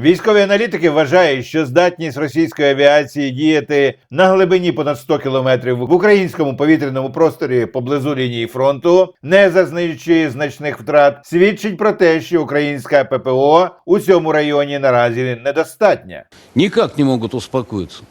Військові аналітики вважають, що здатність російської авіації діяти на глибині понад 100 кілометрів в українському повітряному просторі поблизу лінії фронту, не зазнаючи значних втрат, свідчить про те, що українська ППО у цьому районі наразі недостатня. Ніяк не можуть успокоиться.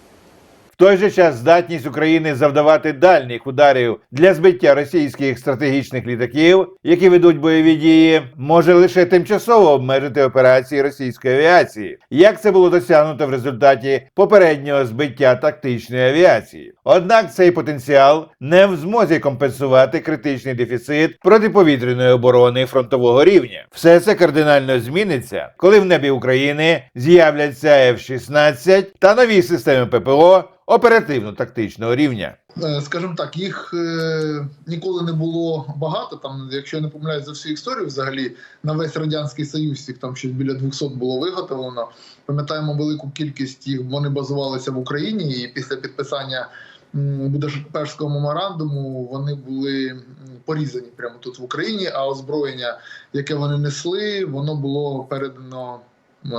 Той же час здатність України завдавати дальніх ударів для збиття російських стратегічних літаків, які ведуть бойові дії, може лише тимчасово обмежити операції російської авіації, як це було досягнуто в результаті попереднього збиття тактичної авіації. Однак цей потенціал не в змозі компенсувати критичний дефіцит протиповітряної оборони фронтового рівня. Все це кардинально зміниться, коли в небі України з'являться F-16 та нові системи ППО оперативно-тактичного рівня. Е, скажімо так, їх е, ніколи не було багато. Там, якщо я не помиляюсь за всю історію, взагалі на весь радянський союз їх там щось біля 200 було виготовлено. Пам'ятаємо велику кількість їх. Вони базувалися в Україні, і після підписання Будапештського меморандуму вони були порізані прямо тут в Україні. А озброєння, яке вони несли, воно було передано е,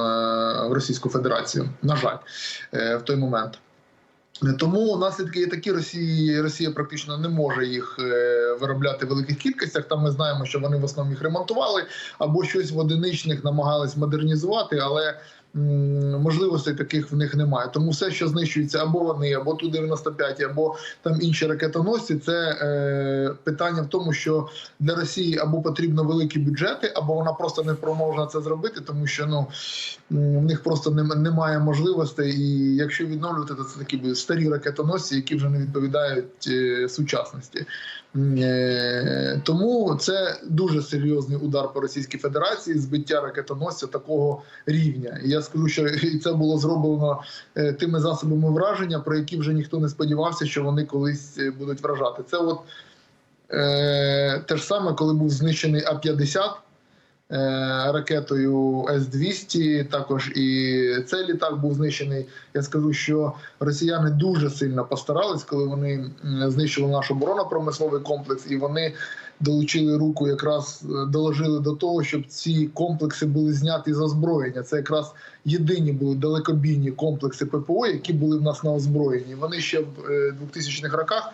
в Російську Федерацію. На жаль, в той момент. Тому наслідки є такі, Росії Росія практично не може їх е, виробляти в великих кількостях. Там ми знаємо, що вони в основному їх ремонтували або щось в одиничних намагались модернізувати, але можливостей таких в них немає. Тому все, що знищується, або вони, або ту 95 або там інші ракетоносці, це е, питання в тому, що для Росії або потрібно великі бюджети, або вона просто не спроможна це зробити, тому що ну в них просто немає можливостей. І якщо відновлювати, то це такі старі ракетоносці, які вже не відповідають е, сучасності. Е, Тому це дуже серйозний удар по Російській Федерації, збиття ракетоносця такого рівня. Я скажу, що це було зроблено е, тими засобами враження, про які вже ніхто не сподівався, що вони колись е, будуть вражати. Це от е, те ж саме, коли був знищений А-50 е, ракетою С-200, також і цей літак був знищений. Я скажу, що росіяни дуже сильно постарались, коли вони знищили наш оборонно-промисловий комплекс, і вони долучили руку, якраз е, доложили до того, щоб ці комплекси були зняті з озброєння. Це якраз єдині були далекобійні комплекси ППО, які були в нас на озброєнні. Вони ще в е, 2000-х роках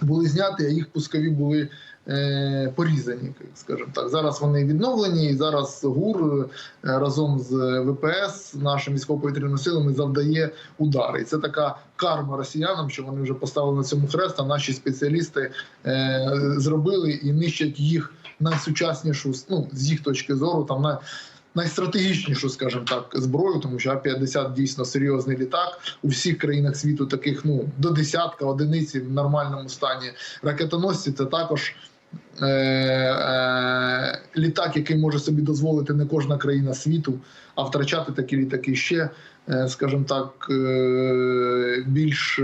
були зняті, а їх пускові були е, порізані, скажімо так. Зараз вони відновлені, і зараз ГУР е, разом з ВПС, нашими військово-повітряними силами, завдає удари. І це така карма росіянам, що вони вже поставили на цьому хрест, а наші спеціалісти е, зробили і нищать їх найсучаснішу, ну, з їх точки зору, там на найстратегічнішу, скажімо так, зброю, тому що А-50 дійсно серйозний літак. У всіх країнах світу таких ну до десятка одиниці в нормальному стані. Ракетоносці це також. Е, е, літак, який може собі дозволити не кожна країна світу, а втрачати такі літаки ще, е, скажімо так, більш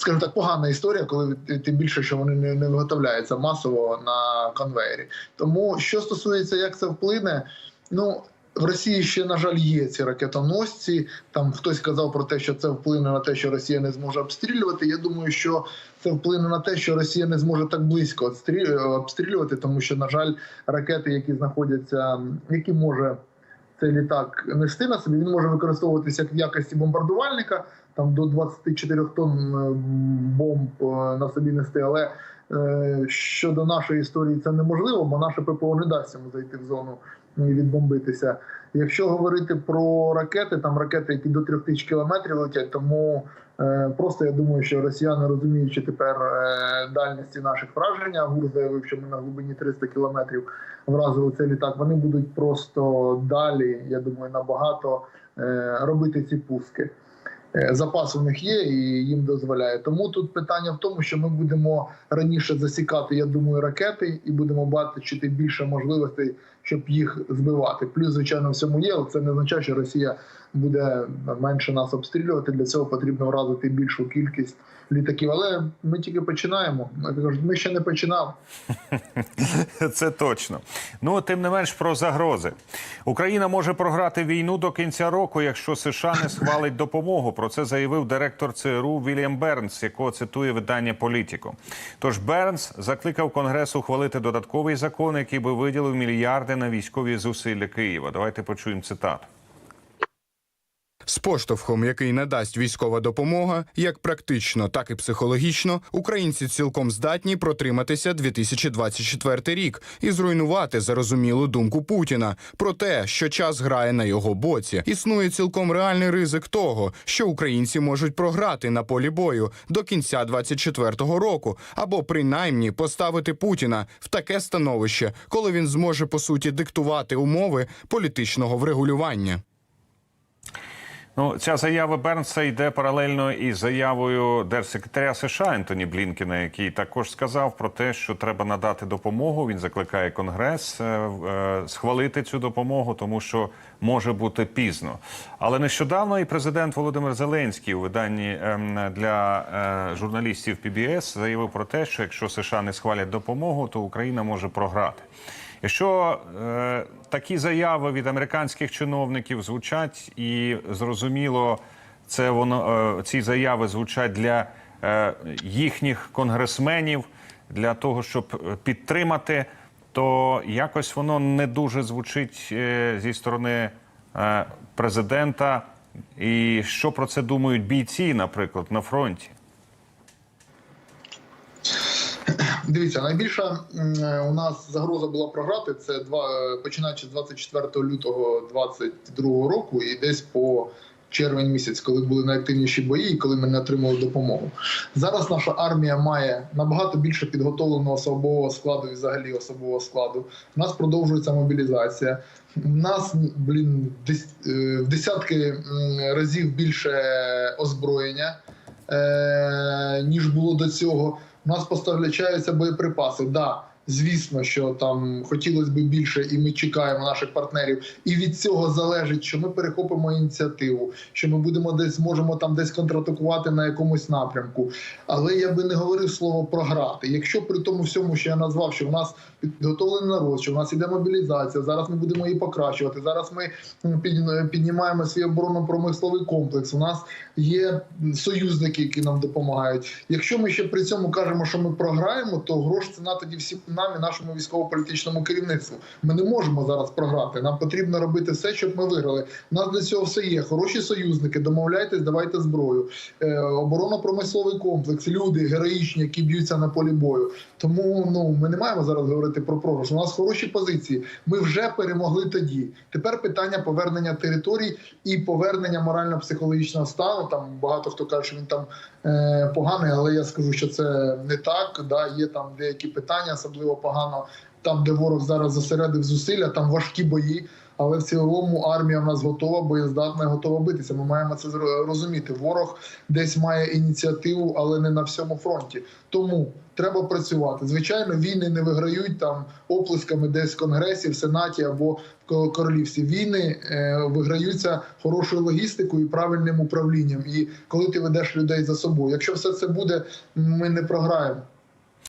скажімо так, погана історія, коли тим більше, що вони не, не виготовляються масово на конвейері. Тому що стосується, як це вплине, ну. В Росії ще, на жаль, є ці ракетоносці. Там хтось казав про те, що це вплине на те, що Росія не зможе обстрілювати. Я думаю, що це вплине на те, що Росія не зможе так близько обстрілю- обстрілювати, тому що, на жаль, ракети, які знаходяться, які може цей літак нести на собі, він може використовуватися в якості бомбардувальника, там до 24 тонн е, бомб е, на собі нести. Але е, щодо нашої історії це неможливо, бо наше ППО не дасть йому зайти в зону і відбомбитися. Якщо говорити про ракети, там ракети, які до 3000 кілометрів летять, тому просто я думаю, що росіяни розуміючи тепер дальності наших вражень, а ГУР заявив, що ми на глибині 300 кілометрів вразили цей літак. Вони будуть просто далі, я думаю, набагато робити ці пуски. Е, Запас у них є і їм дозволяє. Тому тут питання в тому, що ми будемо раніше засікати, я думаю, ракети, і будемо бачити більше можливостей, щоб їх збивати. Плюс, звичайно, в цьому є, але це не означає, що Росія буде менше нас обстрілювати. Для цього потрібно вразити більшу кількість літаків. Але ми тільки починаємо. Ми ще не починали. Це точно. Ну тим не менш про загрози. Україна може програти війну до кінця року, якщо США не схвалить допомогу. Про це заявив директор ЦРУ Вільям Бернс, якого цитує видання Політіко. Тож Бернс закликав Конгрес ухвалити додатковий закон, який би виділив мільярди на військові зусилля Києва. Давайте почуємо цитату. З поштовхом, який надасть військова допомога, як практично, так і психологічно, українці цілком здатні протриматися 2024 рік і зруйнувати зарозумілу думку Путіна про те, що час грає на його боці. Існує цілком реальний ризик того, що українці можуть програти на полі бою до кінця 2024 року, або принаймні поставити Путіна в таке становище, коли він зможе по суті диктувати умови політичного врегулювання. Ну, ця заява Бернса йде паралельно із заявою держсекретаря США Ентоні Блінкена, який також сказав про те, що треба надати допомогу. Він закликає Конгрес е, е, схвалити цю допомогу, тому що може бути пізно. Але нещодавно і президент Володимир Зеленський у виданні ем, для е, журналістів PBS заявив про те, що якщо США не схвалять допомогу, то Україна може програти. Якщо е, такі заяви від американських чиновників звучать, і зрозуміло, це воно е, ці заяви звучать для е, їхніх конгресменів для того, щоб е, підтримати, то якось воно не дуже звучить е, зі сторони е, президента. І що про це думають бійці, наприклад, на фронті? Дивіться, найбільша е, у нас загроза була програти. Це два е, починаючи з 24 лютого 2022 року і десь по червень місяць, коли були найактивніші бої, і коли ми не отримали допомогу. Зараз наша армія має набагато більше підготовленого особового складу і взагалі особового складу. У нас продовжується мобілізація. У нас блін е, в десятки разів більше озброєння ніж було до цього. У нас поставляються боєприпаси. Да, звісно, що там хотілося б більше, і ми чекаємо наших партнерів. І від цього залежить, що ми перехопимо ініціативу, що ми будемо десь можемо там десь контратакувати на якомусь напрямку. Але я би не говорив слово програти. Якщо при тому всьому, що я назвав, що в нас підготовлений народ, що в нас іде мобілізація, зараз ми будемо її покращувати. Зараз ми піднімаємо свій оборонно-промисловий комплекс. У нас є союзники, які нам допомагають. Якщо ми ще при цьому кажемо, що ми програємо, то грош ціна тоді всім нам і нашому військово-політичному керівництву. Ми не можемо зараз програти. Нам потрібно робити все, щоб ми виграли. У нас для цього все є. Хороші союзники, домовляйтесь, давайте зброю. Е, оборонно-промисловий комплекс, люди героїчні, які б'ються на полі бою. Тому ну ми не маємо зараз говорити про програш. У нас хороші позиції. Ми вже перемогли тоді. Тепер питання повернення територій і повернення морально-психологічного стану. Там багато хто каже, що він там е, поганий, але я скажу, що це не так. Да, є там деякі питання, особливо погано. Там, де ворог зараз зосередив зусилля, там важкі бої. Але в цілому армія в нас готова, боєздатна, готова битися. Ми маємо це розуміти. Ворог десь має ініціативу, але не на всьому фронті. Тому треба працювати. Звичайно, війни не виграють там оплесками десь в конгресі, в сенаті або в ко- королівстві. Війни е, виграються хорошою логістикою і правильним управлінням. І коли ти ведеш людей за собою, якщо все це буде, ми не програємо.